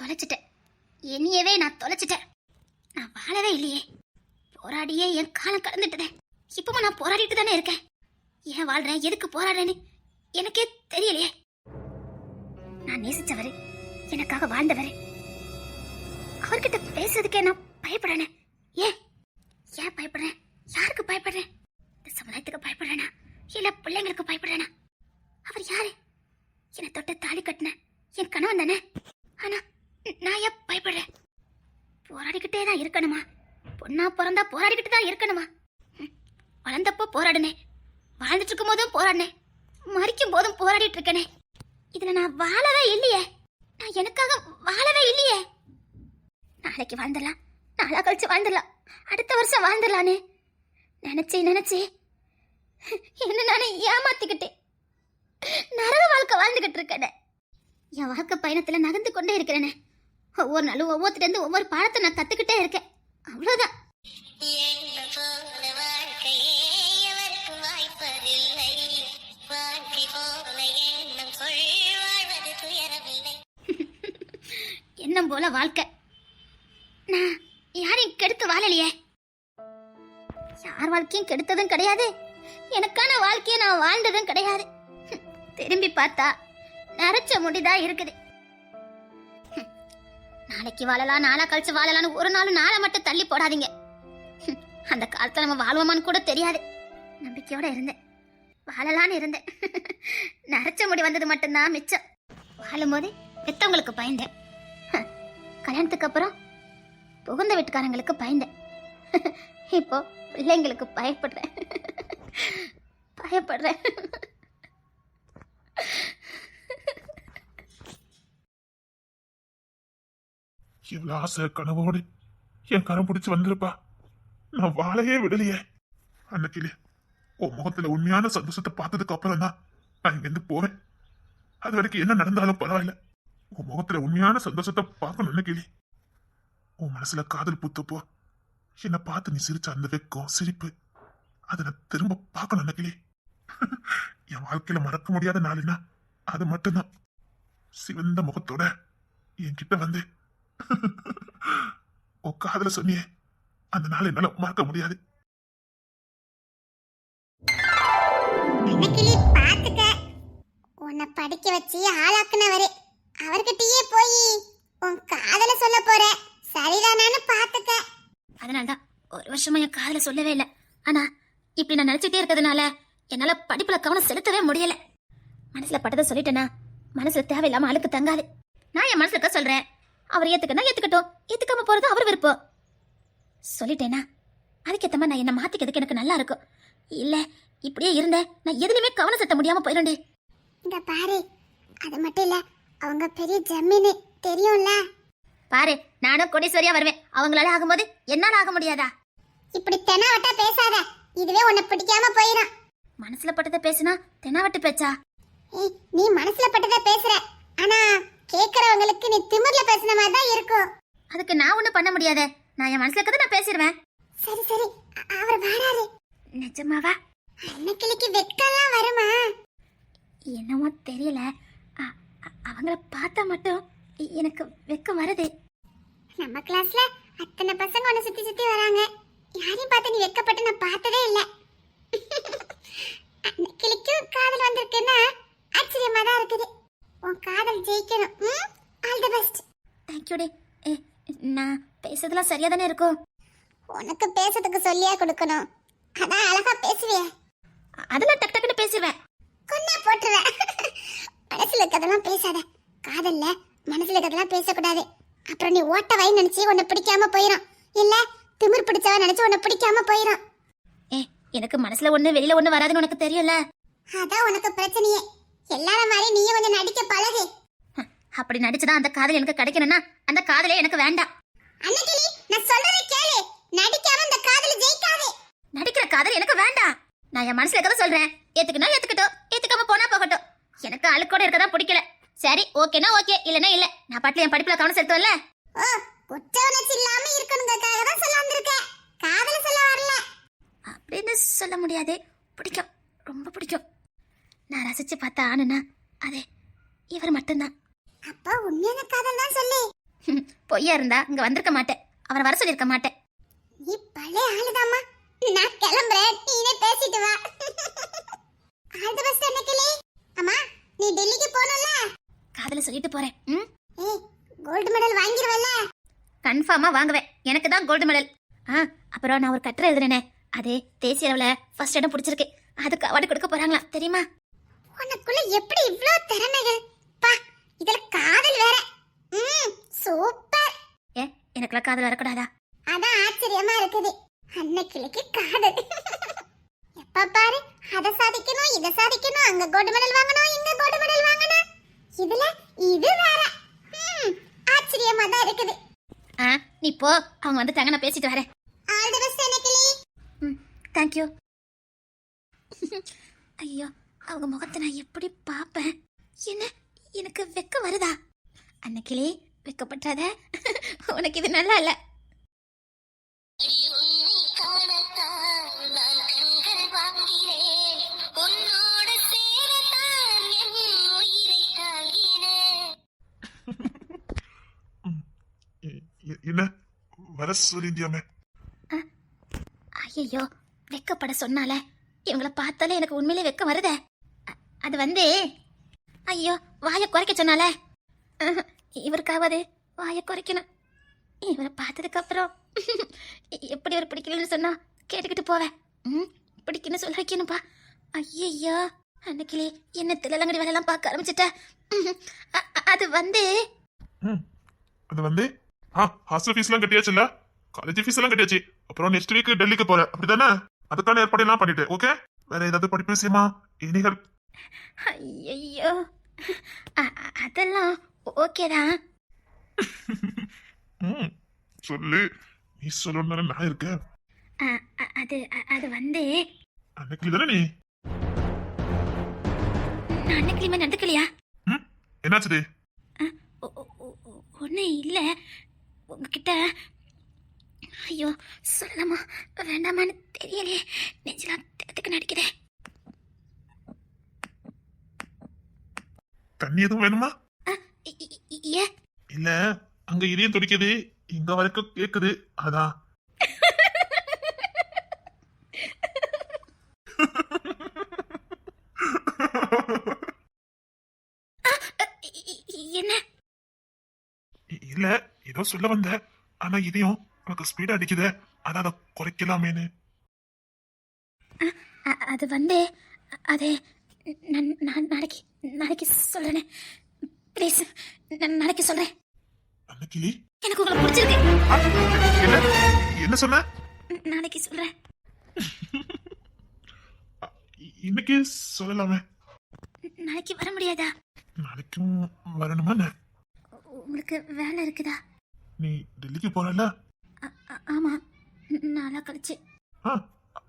தொலைச்சிட்டேன். என்னையவே நான் தொலைச்சிட்டேன். நான் வாழவே இல்லையே. போராடியே என் காலம் கடந்துட்டதே. இப்பவும் நான் போராடிட்டு தானே இருக்கேன். ஏன் வாழ்றேன்? எதுக்கு போராடுறேன்னு எனக்கே தெரியலையே. நான் நேசிச்சவரு. எனக்காக வாழ்ந்தவர். அவர்கிட்ட பேசுறதுக்கே நான் பயப்படுறேனே. ஏன்? ஏன் பயப்படுறேன்? யாருக்கு பயப்படுறேன்? இந்த சமுதாயத்துக்கு பயப்படுறேனா? இல்ல பிள்ளைங்களுக்கு பயப்படுறேனா? அவர் யாரு? என்னை தொட்ட தாலி கட்டின என் கணவன் தானே? ஆனா நான் ஏன் பயப்படுறேன் போராடிக்கிட்டே தான் இருக்கணுமா? பொண்ணா பிறந்தா போராடிக்கிட்டு தான் இருக்கணுமா? ம், வளர்ந்தப்போ போராடினேன் வாழ்ந்துட்டு இருக்கும் போதும் போராடினேன் மறிக்கும் போதும் போராடிட்டு இருக்கேனே இதுல நான் வாழவே இல்லையே. நான் எனக்காக வாழவே இல்லையே. நாளைக்கு வாழ்ந்துடலாம். நாளா கழிச்சு வாழ்ந்துடலாம். அடுத்த வருஷம் வாழ்ந்துடலான்னு நினைச்சே நினைச்சே. என்ன நானே ஏமாத்திக்கிட்டேன். நரக வாழ்க்கை வாழ்ந்துகிட்டு இருக்கேனே என் வாழ்க்கை பயணத்துல நகர்ந்து கொண்டே இருக்கிறேனே. ஒவ்வொரு நாளும் ஒவ்வொருத்திலிருந்து ஒவ்வொரு பாடத்தை நான் கத்துக்கிட்டே இருக்கேன். போல எண்ணம் போல வாழ்க்கை. நான் யாரையும் கெடுத்து வாழலையே. யார் வாழ்க்கையும் கெடுத்ததும் கிடையாது. எனக்கான வாழ்க்கையை நான் வாழ்ந்ததும் கிடையாது. திரும்பி பார்த்தா நரைச்ச முடிதான் இருக்குது. நாளைக்கு வாழலாம் நாளா கழிச்சு வாழலாம்னு ஒரு நாள் நாளை மட்டும் தள்ளி போடாதீங்க. அந்த காலத்துல நம்ம வாழ்வோமான்னு கூட தெரியாது. நம்பிக்கையோட இருந்தேன். வாழலான்னு இருந்தேன். நரைச்ச முடி வந்தது மட்டும்தான் மிச்சம். வாழும்போது பெத்தவங்களுக்கு பயந்தேன். கல்யாணத்துக்கு அப்புறம் புகுந்த வீட்டுக்காரங்களுக்கு பயந்தேன். இப்போ பிள்ளைங்களுக்கு பயப்படுறேன். பயப்படுறேன். இவ்வளவு ஆசை கனவோடு என் கரம் பிடிச்சி வந்திருப்பா. நான் வாழையே விடலையே. அன்னைக்கிலே உன் முகத்தில் உண்மையான சந்தோஷத்தை பார்த்ததுக்கு அப்புறம் தான் நான் இங்கேருந்து போவேன். அது வரைக்கும் என்ன நடந்தாலும் பரவாயில்ல. உன் முகத்தில் உண்மையான சந்தோஷத்தை பார்க்கணும் கேளி உன் மனசுல காதல் பூத்தப்போ என்னை பார்த்து நீ சிரிச்ச அந்த வெக்கம் சிரிப்பு அதை நான் திரும்ப பார்க்கணும் நினைக்கலே என் வாழ்க்கையில மறக்க முடியாத நாளுன்னா அது மட்டும்தான். சிவந்த முகத்தோட என்கிட்ட வந்து உன் காதல சொன்னியே. அந்த நாள் என்னால மறக்க முடியாது. பாத்துக்க உன்னை படிக்க வச்சு ஆளாக்குனவரு அவர்கிட்டயே போய் உன் காதல சொல்ல போற. சரிதானான்னு பாத்துக்க அதனால்தான் ஒரு வருஷமா என் காதல சொல்லவே இல்லை. ஆனா இப்படி நான் நினைச்சிட்டே இருக்கிறதுனால என்னால படிப்புல கவனம் செலுத்தவே முடியல. மனசுல பட்டதை சொல்லிட்டேனா மனசுல தேவையில்லாம அழுக்கு தங்காது. நான் என் மனசுல இருக்க சொல்றேன். அவர் ஏத்துக்கனா ஏத்துக்கட்டும். ஏத்துக்காம போறது அவர் விருப்பம். சொல்லிட்டேனா? அதுக்கேத்த மாதிரி நான் என்ன மாத்திக்கிறதுக்கு எனக்கு நல்லா இருக்கும். இல்ல இப்படியே இருந்தேன் நான் எதுலயுமே கவனம் செலுத்த முடியாம போயிடும்டி. இந்த பாரு அது மட்டும் இல்ல அவங்க பெரிய ஜமீனு தெரியும்ல? பாரு நானும் கோடீஸ்வரியா வருவேன். அவங்களால ஆகும்போது என்னால ஆக முடியாதா? இப்படி தெனாவட்டா பேசாத இதுவே உன்னை பிடிக்காம போயிடும் மனசுல பட்டதை பேசுனா தெனாவட்டு பேச்சா? நீ மனசுல பட்டதை பேசுற ஆனா கேக்குறவங்களுக்கு நீ திமிர்ல பேசுன மாதிரி தான் இருக்கும். அதுக்கு நான் ஒண்ணும் பண்ண முடியாதே. நான் என் மனசுல இருக்கிறத நான் பேசிடுவேன். சரி சரி. அவர் வராரு. நிஜமாவா? அன்னைக்கிளிக்கு வெக்கலாம் வருமா? என்னமோ தெரியல. அவங்கள பார்த்தா மட்டும் எனக்கு வெக்கம் வருது. நம்ம கிளாஸ்ல அத்தனை பசங்க ஒன்னு சுத்தி சுத்தி வராங்க. யாரையும் பார்த்து நீ வெக்கப்பட்டு நான் பார்த்ததே இல்ல அன்னைக்கிளிக்கும் காதல் வந்திருக்குன்னா ஆச்சரியமா தான் இருக்குது உன் காதல் ஜெயிக்கணும் ம் ஆல் தி பெஸ்ட் தேங்க்யூடி நான் பேசுறதுலாம் சரியா தானே இருக்கும்? உனக்கு பேசுறதுக்கு சொல்லியா கொடுக்கணும். அதான் அழகா பேசுவியே. அதெல்லாம் டக்கு டக்குன்னு பேசிடுவேன் கொன்னா போட்டுருவேன். மனசுல இருக்கதெல்லாம் பேசாத. காதல்ல மனசுல இருக்கதெல்லாம் பேசக்கூடாது. அப்புறம் நீ ஓட்ட வாய் நினைச்சு உன்னை பிடிக்காம போயிடும் இல்ல திமிர் பிடிச்சவ நினைச்சு உன்னை பிடிக்காம போயிடும் ஏ எனக்கு மனசுல ஒண்ணு வெளியில ஒண்ணு வராதுன்னு உனக்கு தெரியும்ல? அதான் உனக்கு பிரச்சனையே. எல்லார மாதிரி நீயும் கொஞ்சம் நடிக்க பழகு. அப்படி நடிச்சுதான் அந்த காதல் எனக்கு கிடைக்கணும்னா அந்த காதலே எனக்கு வேண்டாம். அன்னைக்கு நான் சொல்றதை கேளு. நடிக்காம இந்த காதல் ஜெயிக்காது. நடிக்கிற காதல் எனக்கு வேண்டாம். நான் என் மனசுல இருக்கத சொல்றேன். ஏத்துக்கணும் ஏத்துக்கட்டும். ஏத்துக்காம போனா போகட்டும். எனக்கு அழுக்கோட இருக்கதான் பிடிக்கல. சரி ஓகேனா ஓகே இல்லனா இல்ல. நான் பாட்டுல என் படிப்புல கவனம் செலுத்துவல்ல ஓ குற்ற உணர்ச்சி இல்லாம இருக்கணுங்கிறதுக்காக தான் சொல்ல வந்திருக்கேன் காதல் சொல்ல வரல. அப்படின்னு சொல்ல முடியாது. பிடிக்கும். ரொம்ப பிடிக்கும். நான் ரசிச்சு பார்த்த ஆணுனா அதே இவர் மட்டும்தான். அப்போ உண்மையான காதல் தான் சொல்லு பொய்யா இருந்தா இங்க வந்திருக்க மாட்டேன். அவரை வர சொல்லியிருக்க மாட்டேன். நீ பழைய ஆளுதாம்மா. நான் கிளம்புறேன். நீனே பேசிட்டு வா. ஆல் தி பெஸ்ட் அன்னைக்கிளி அம்மா நீ டெல்லிக்கு போகணும்ல? காதல சொல்லிட்டு போறேன். ம்? ஏய் கோல்டு மெடல் வாங்கிருவல்ல? கன்ஃபார்மா வாங்குவேன். எனக்கு தான் கோல்டு மெடல் ஆ அப்புறம் நான் ஒரு கட்டுரை எழுதுனேனே. அது தேசிய அளவில் ஃபர்ஸ்ட் இடம் பிடிச்சிருக்கு. அதுக்கு அவார்டு கொடுக்க போறாங்களா தெரியுமா? உனக்குள்ள எப்படி இவ்ளோ திறமைகள்? இதுல காதல் வேற. ம் சூப்பர். ஏ எனக்குலாம் காதல் வரக்கூடாதா? அதான் ஆச்சரியமா இருக்குது. அன்னைக்கிளைக்கு காதல். எப்ப பாரு அத சாதிக்கணும் இத சாதிக்கணும் அங்க கோல்டு மெடல் வாங்கணும் இங்க கோல்டு மெடல் வாங்கணும். இதுல இது வேற. ம், ஆச்சரியமா தான் இருக்குது. ஆ நீ போ அவங்க வந்துட்டாங்க நான் பேசிட்டு வரேன். ஆல் தி பெஸ்ட் அன்னைக்கிளி. ம் தேங்க்யூ ஐயோ அவங்க முகத்தை நான் எப்படி பார்ப்பேன்? என்ன? எனக்கு வெக்க வருதா? அன்னைக்கிலே வெக்கப்பட்டாத? உனக்கு இது நல்லா இல்லை. என்ன? வர சொல்லியிருந்தியாமே ஐயோ வெக்கப்பட சொன்னால. இவங்கள பார்த்தாலே எனக்கு உண்மையிலே வெக்கம் வருதே. அது வந்து ஐயோ வாயை குறைக்க சொன்னால? இவருக்காவது வாயை குறைக்கணும். இவரை பார்த்ததுக்கு அப்புறம் எப்படி ஒரு பிடிக்கலன்னு சொன்னா கேட்டுக்கிட்டு போவேன். ம் பிடிக்குன்னு சொல்ல வைக்கணும்ப்பா ஐயையோ அன்னைக்கிலே என்ன தில்லங்கடி வேலையெல்லாம் பார்க்க ஆரம்பிச்சிட்ட. அது வந்து ம் அது வந்து ஆ ஹாஸ்டல் ஃபீஸ்லாம் கட்டியாச்சுல்ல? காலேஜ் ஃபீஸ் எல்லாம் கட்டியாச்சு. அப்புறம் நெக்ஸ்ட் வீக் டெல்லிக்கு போறேன். அப்படிதானே அதுக்கான ஏற்பாடு பண்ணிட்டேன். ஓகே வேற ஏதாவது படிப்பு விஷயமா? இனிகள் அ- அதெல்லாம் ஓகேதான் சொல்லு. நீ சொல்லணும் நான் இருக்கேன். அது அது வந்து அன்னைக்கு தானே நீ? நான் அன்னைக்கிழமை நடந்துக்கலையா என்னாச்சுது ஒன்றும் இல்லை. உங்ககிட்ட ஐயோ சொல்லலாமா? வேண்டாமான்னு தெரியலையே. நெஞ்சலாம் தேத்துக்கு நடிக்கிறேன் தண்ணி எதுவும் வேணுமா? இல்ல அங்க இதயம் துடிக்குது இங்க வரைக்கும் கேக்குது அதான். என்ன? இல்ல ஏதோ சொல்ல வந்த ஆனா இதயம் உனக்கு ஸ்பீடா அடிக்குதே அதான் அதை குறைக்கலாமேன்னு. அ- அது வந்து அது நான் நாளைக்கு நாளைக்கு சொல்கிறேனே ப்ளீஸ் நான் நாளைக்கு சொல்கிறேன் அன்னைக்கிளி எனக்கு உங்களை பிடிச்சிருக்கு. என்ன? என்ன சொன்ன? நாளைக்கு சொல்கிறேன் இ- இன்னைக்கு சொல்லலாமே. நாளைக்கு வர முடியாதா? நாளைக்கும் வரணுமா? உங்களுக்கு வேலை இருக்குதா? நீ டெல்லிக்கு போறல ஆமா. நாளா கழிச்சு.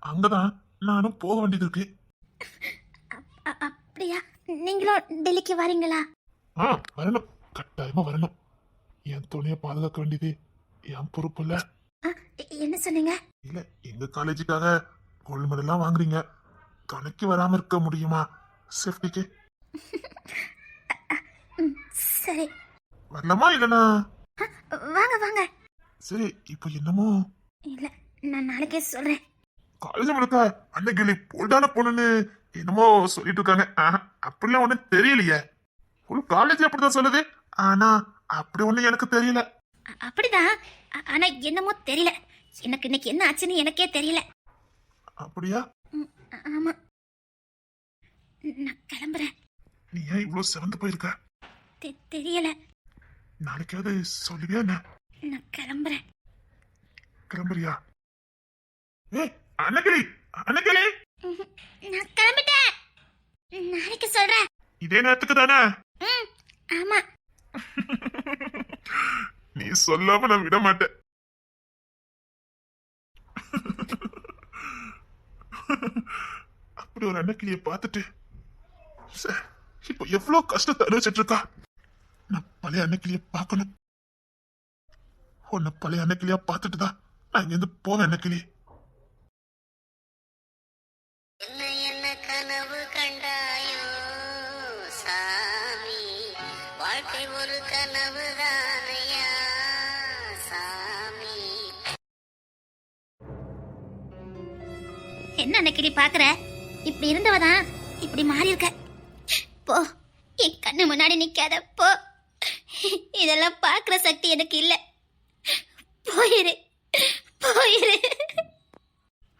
அங்கதான். நானும் போக வேண்டியது இருக்கு. அப்படியா? நீங்களும் டெல்லிக்கு வரீங்களா? ஆ வரணும். கட்டாயமா வரணும். என் துணையை பாதுகாக்க வேண்டியது என் பொறுப்பு இல்ல என்ன சொன்னீங்க? இல்ல எங்க காலேஜுக்காக கோல்டு மெடல்லாம் வாங்குறீங்க. துணைக்கு வராம இருக்க முடியுமா? சேஃப்டிக்கு சரி. வரலாமா இல்லனா? வாங்க வாங்க. சரி இப்போ என்னமோ? இல்ல நான் நாளைக்கே சொல்றேன். காலேஜ் முழுக்க அன்னைக்கு போல்டான பொண்ணுன்னு என்னமோ சொல்லிட்டு இருக்காங்க. அப்படிலாம் ஒண்ணும் தெரியலையே. ஒரு காலேஜ் அப்படிதான் சொல்லுது. ஆனா அப்படி ஒண்ணு எனக்கு தெரியல. அப்படிதான் ஆனா என்னமோ தெரியல. எனக்கு இன்னைக்கு என்ன ஆச்சுன்னு எனக்கே தெரியல. அப்படியா? ஆமா. நான் கிளம்புறேன். நீ ஏன் இவ்வளவு சிறந்து போயிருக்க? தெரியல. நாளைக்காவது சொல்லுவியா என்ன? நான் கிளம்புறேன். கிளம்புறியா? ஏய் அன்னக்கிளி அன்னக்கிளி ம்ஹும். நான் கிளம்பிட்டேன். நாளைக்கு சொல்றேன். இதே நேரத்துக்கு தானே? ஆமா. நீ சொல்லாம நான் விட மாட்டேன். அப்படி ஒரு அன்னக்கிளிய பார்த்துட்டு ச்சே, இப்போ எவ்வளவு கஷ்டத்தை அனுபவிச்சிட்டு இருக்கா நான் பழைய அன்னக்கிளிய பார்க்கணும். உன்னை பழைய அன்னக்கிளியா பார்த்துட்டு தான் நான் இங்கிருந்து போவேன் அன்னக்கிளி கனவு கண்டாயோ சாமி? வாழ்க்கை ஒரு கனவு தானையா சாமி? என்ன அன்னைக்கு பாக்குற இப்படி இருந்தவதான் இப்படி மாறி இருக்க. போ என் கண்ணு முன்னாடி நிக்காத போ. இதெல்லாம் பாக்குற சக்தி எனக்கு இல்ல. போயிரு போயிரு.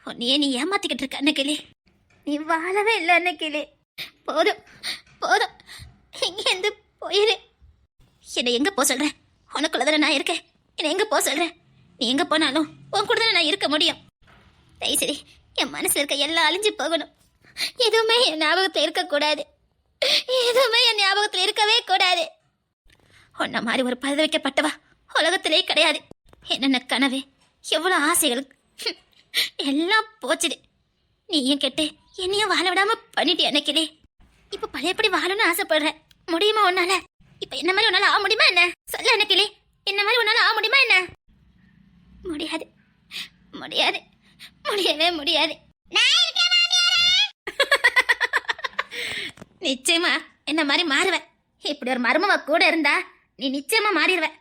உன்னையே நீ ஏமாத்திக்கிட்டு இருக்க அன்னைக்கிளி நீ வாழவே இல்லை கிளி போதும் போதும். இங்கேருந்து போயிரு. என்னை எங்க போக சொல்கிறேன் உனக்குள்ள தானே நான் இருக்கேன். என்னை எங்க போக சொல்கிறேன் நீ எங்க போனாலும் உன் கூட தானே நான் இருக்க முடியும். தயவு சரி என் மனசுல இருக்க எல்லாம் அழிஞ்சு போகணும். எதுவுமே என் ஞாபகத்தில் இருக்கக்கூடாது. எதுவுமே என் ஞாபகத்தில் இருக்கவே கூடாது. உன்ன மாதிரி ஒரு பதவி வைக்கப்பட்டவா உலகத்திலே கிடையாது. என்னென்ன கனவு? எவ்வளோ ஆசைகள்? எல்லாம் போச்சுது. நீயும் கெட்டு. என்னையும் வாழ விடாம பண்ணிட்டு எனக்கிலே இப்ப பழையபடி வாழணும்னு ஆசைப்படுறேன். முடியுமா உன்னால? இப்ப என்ன மாதிரி உன்னால ஆக முடியுமா என்ன? சொல்ல எனக்கிலே என்ன மாதிரி உன்னால ஆக முடியுமா என்ன? முடியாது. முடியாது. முடியவே முடியாது. நிச்சயமா என்ன மாதிரி மாறுவேன். இப்படி ஒரு மருமவ கூட இருந்தா நீ நிச்சயமா மாறிடுவ.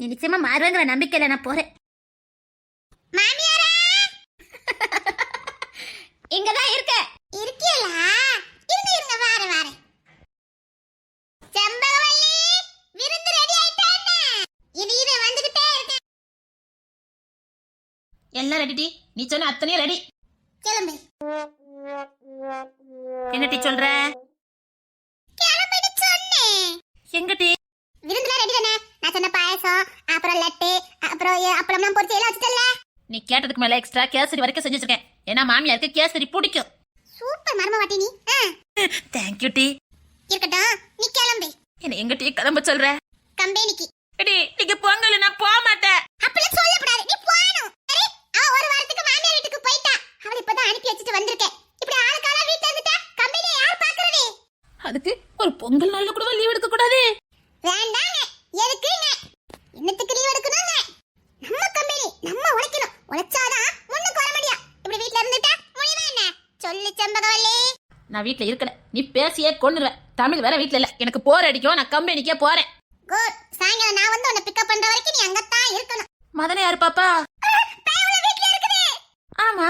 நீ நிச்சயமா மாறுவேங்கிற நம்பிக்கையில நான் போறேன். இங்கதான் இருக்க இருக்கியலா இருங்க இருங்க வார வார செம்பகவல்லி விருந்து ரெடி ஆயிட்டானே இது இது வந்துகிட்டே இருக்கேன் எல்லாம் ரெடி நீ சொன்ன அத்தனையும் ரெடி கிளம்பு. என்ன டீ சொல்ற? கிளம்பிட்டு சொன்னேன். எங்க டீ விருந்துலாம் ரெடி தானே? நான் சொன்ன பாயசம் அப்புறம் லட்டு அப்புறம் அப்பளம்லாம் பொரிச்சு எல்லாம் வச்சுட்டல நீ கேட்டதுக்கு மேல எக்ஸ்ட்ரா கேசரி வரைக்கும் செஞ்சு வச்சிருக்கேன். ஏன்னா மாமியாருக்கு கேசரி பிடிக்கும். சூப்பர் மர்ம வாட்டி நீ. தேங்க்யூ டீ. இருக்கட்டும் நீ கிளம்பு. என்ன எங்க டீ கிளம்ப சொல்ற? கம்பெனிக்கு. டீ நீங்க பொங்கல் நான் போக மாட்டேன் அப்படிலாம் சொல்லக்கூடாது. நீ போகணும் அவ ஒரு வாரத்துக்கு மாமியார் வீட்டுக்கு போயிட்டா. அவளை இப்பதான் அனுப்பி வச்சுட்டு வந்திருக்கேன். இப்படி ஆளுக்கால வீட்டுல இருந்துட்டா? கம்பெனியை யார் பாக்குறது அதுக்கு ஒரு பொங்கல் நாள்ல கூட லீவ் எடுக்க கூடாது? வேண்டாங்க. எதுக்குங்க? என்னத்துக்கு லீவ் எடுக்கணுங்க? நம்ம கம்பெனி நம்ம உழைக்கணும். உழைச்சாதான் முன்னுக்கு வர முடியும். இப்படி வீட்ல இருந்துட்டா முடியுமா என்ன? சொல்லு செம்பகவல்லி. நான் வீட்ல இருக்கல. நீ பேசியே கொண்டுருவ தமிழ் வேற வீட்ல இல்ல. எனக்கு போர் அடிக்கும். நான் கம்பெனிக்கே போறேன். குட் சாயங்காலம் நான் வந்து உன்னை பிக்கப் பண்ற வரைக்கும் நீ அங்கத்தான் இருக்கணும். மதனை யாரு பாப்பா? வீட்ல ஆமா.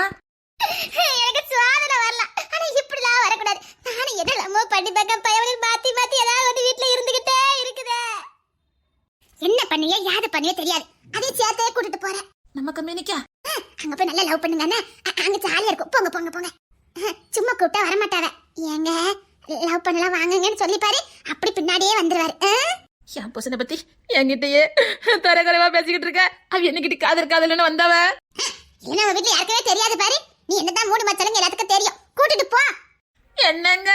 எனக்கு சுவாதனை வரல. ஆனா இப்படிலாம் வரக்கூடாது. நானும் எதெல்லாமோ பண்ணி பார்க்க பயவலில் மாத்தி மாத்தி ஏதாவது வந்து வீட்ல இருந்துகிட்டே இருக்குதே. என்ன பண்ணியோ யாது பண்ணியோ தெரியாது. அதே சேர்த்தே கூட்டிட்டு போறேன். நம்ம கம்பெனிக்கா அங்க போய் நல்லா லவ் பண்ணுங்க அண்ணா. அ- அங்க ஜாலியா இருக்கும். போங்க போங்க போங்க. சும்மா கூப்பிட்டா வர மாட்டாவ ஏங்க லவ் பண்ணலாம் வாங்குங்கன்னு சொல்லி பாரு. அப்படி பின்னாடியே வந்துருவாரு? என் புருஷனை பத்தி என்கிட்டயே தரகுறைவா பேசிக்கிட்டு இருக்க. அவ என்னகிட்ட காதல் காதல்னு வந்தவ? இல்லைன்னா உங்க வீட்டுல யாருக்கவே தெரியாது பாரு. நீ என்னதான் மூடு மச்சலங்க எல்லாத்துக்கும் தெரியும். கூட்டிட்டு போ. என்னங்க?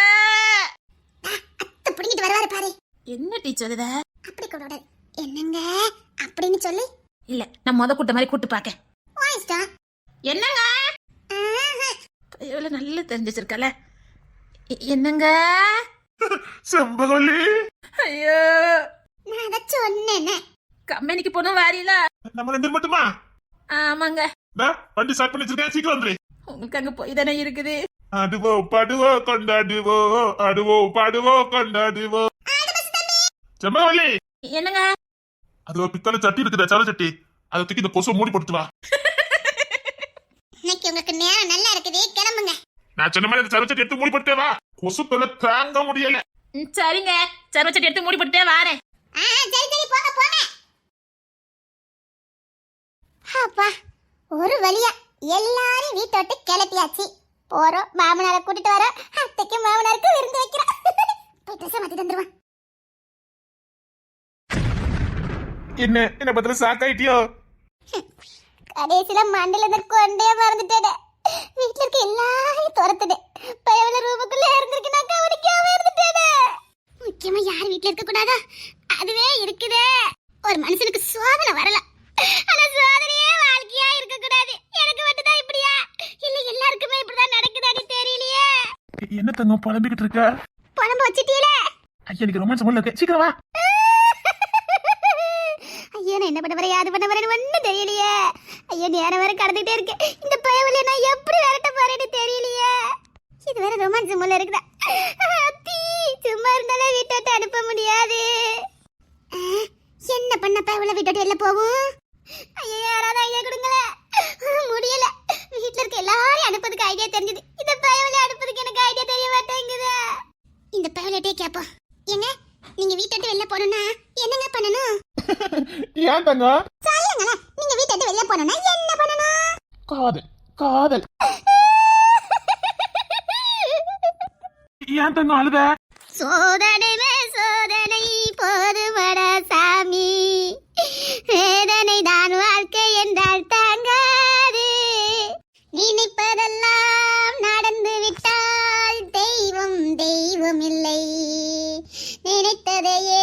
அத்தை பிடிங்கிட்டு வருவாரு பாரு. என்ன டீச்சர் இத? அப்படி கூட என்னங்க? அப்படின்னு சொல்லி. இல்ல நான் முத கூட்ட மாதிரி கூட்டு பாக்க இஷ்டம். என்னங்க. இவ்வளவு நல்லா தெரிஞ்சு வச்சிருக்கல. என்னங்க? செம்பகவல்லி ஐயோ. நான் அதை சொன்னேனே. கம்பெனிக்கு போனும் வாரியில. நம்ம ரெண்டு மட்டுமா? ஆமாங்க. வண்டி ஸ்டார்ட் பண்ணி வச்சிருக்கேன் சீக்கிரம் வந்துரு உங்களுக்கு அங்க போய் தானே இருக்குது அடுவோ படுவோ கொண்டாடுவோ அடுவோ பாடுவோ கொண்டாடுவோ செம்பகவல்லி என்னங்க அது ஒரு பித்தளை சட்டி இருக்குதா சவர சட்டி அதை தூக்கி இந்த கொசு மூடி போட்டுட்டு வா இன்னைக்கு உங்களுக்கு நேரம் நல்லா இருக்குது கிளம்புங்க நான் சொன்ன மாதிரி அந்த சவர சட்டி எடுத்து மூடி போட்டுட்டே வா கொசு தொல்லை தாங்க முடியல சரிங்க சர்வச்சட்டி எடுத்து மூடி போட்டுட்டே வாரேன் ஆ சரி சரி போங்க போங்க அப்பா ஒரு வழியா எல்லாரும் வீட்டை விட்டு கிளப்பியாச்சு. போறோம் மாமனாரை கூட்டிட்டு வரோம் அத்தைக்கு மாமனாருக்கு விருந்து வைக்கிறோம் போய் ட்ரெஸ் மாத்தி தந்துருவான் என்ன என்ன பத்திர சாக்காயிட்டியோ கடைசியில மண்டல கொண்டே மறந்துட்டேன் வீட்டுல இருக்க எல்லாரையும் துரத்துடு பயவுல ரூமுக்குள்ள இருந்திருக்கு நான் கவனிக்காம இருந்துட்டேன் முக்கியமா யார் வீட்டுல இருக்க கூடாதா அதுவே இருக்குதே ஒரு மனுஷனுக்கு சோதனை வரல ஆனா சோதனையே வாழ்க்கையா இருக்க கூடாது எனக்கு மட்டும் தான் இப்படியா இல்ல எல்லாருக்குமே இப்படிதான் நடக்குதான்னு தெரியலையே என்ன தங்கம் புலம்பிக்கிட்டு இருக்க? புலம்பு வச்சிட்டீல ஐயா எனக்கு ரொமான்ஸ் பண்ணல இருக்கு சீக்கிரம் வா. ஐயோ நான் என்ன பண்ண வரேன் யாது பண்ண வரேன்னு ஒன்றும் தெரியலையே. ஐயோ நேரம் வேற கடந்துகிட்டே இருக்கு. இந்த பயவலியை நான் எப்படி விரட்ட போறேன்னு தெரியலையே. இது வேற ரொமான்ஸ் மூல இருக்குதா? அத்தி சும்மா இருந்தாலே வீட்டை அனுப்ப முடியாது. என்ன பண்ண பயவல வீட்டை விட்டு வெளில போகும் ஐயோ யாராவது ஐடியா கொடுங்களேன் முடியல வீட்டுல இருக்க எல்லாரையும் அனுப்புறதுக்கு ஐடியா தெரிஞ்சது இந்த பயவல போகணும்னா என்னங்க பண்ணணும் ஏன் தங்கம் சொல்லுங்களேன் நீங்க வீட்டை விட்டு வெளில போகணும்னா என்ன பண்ணணும்? காதல் காதல். ஏன் தங்கம் அழுத? சோதனை மேல் சோதனை போதுமடா சாமி. வேதனை தான் வாழ்க்கை என்றால் தாங்காது. நினைப்பதெல்லாம் நடந்து விட்டால் தெய்வம் தெய்வம் இல்லை. நினைத்ததையே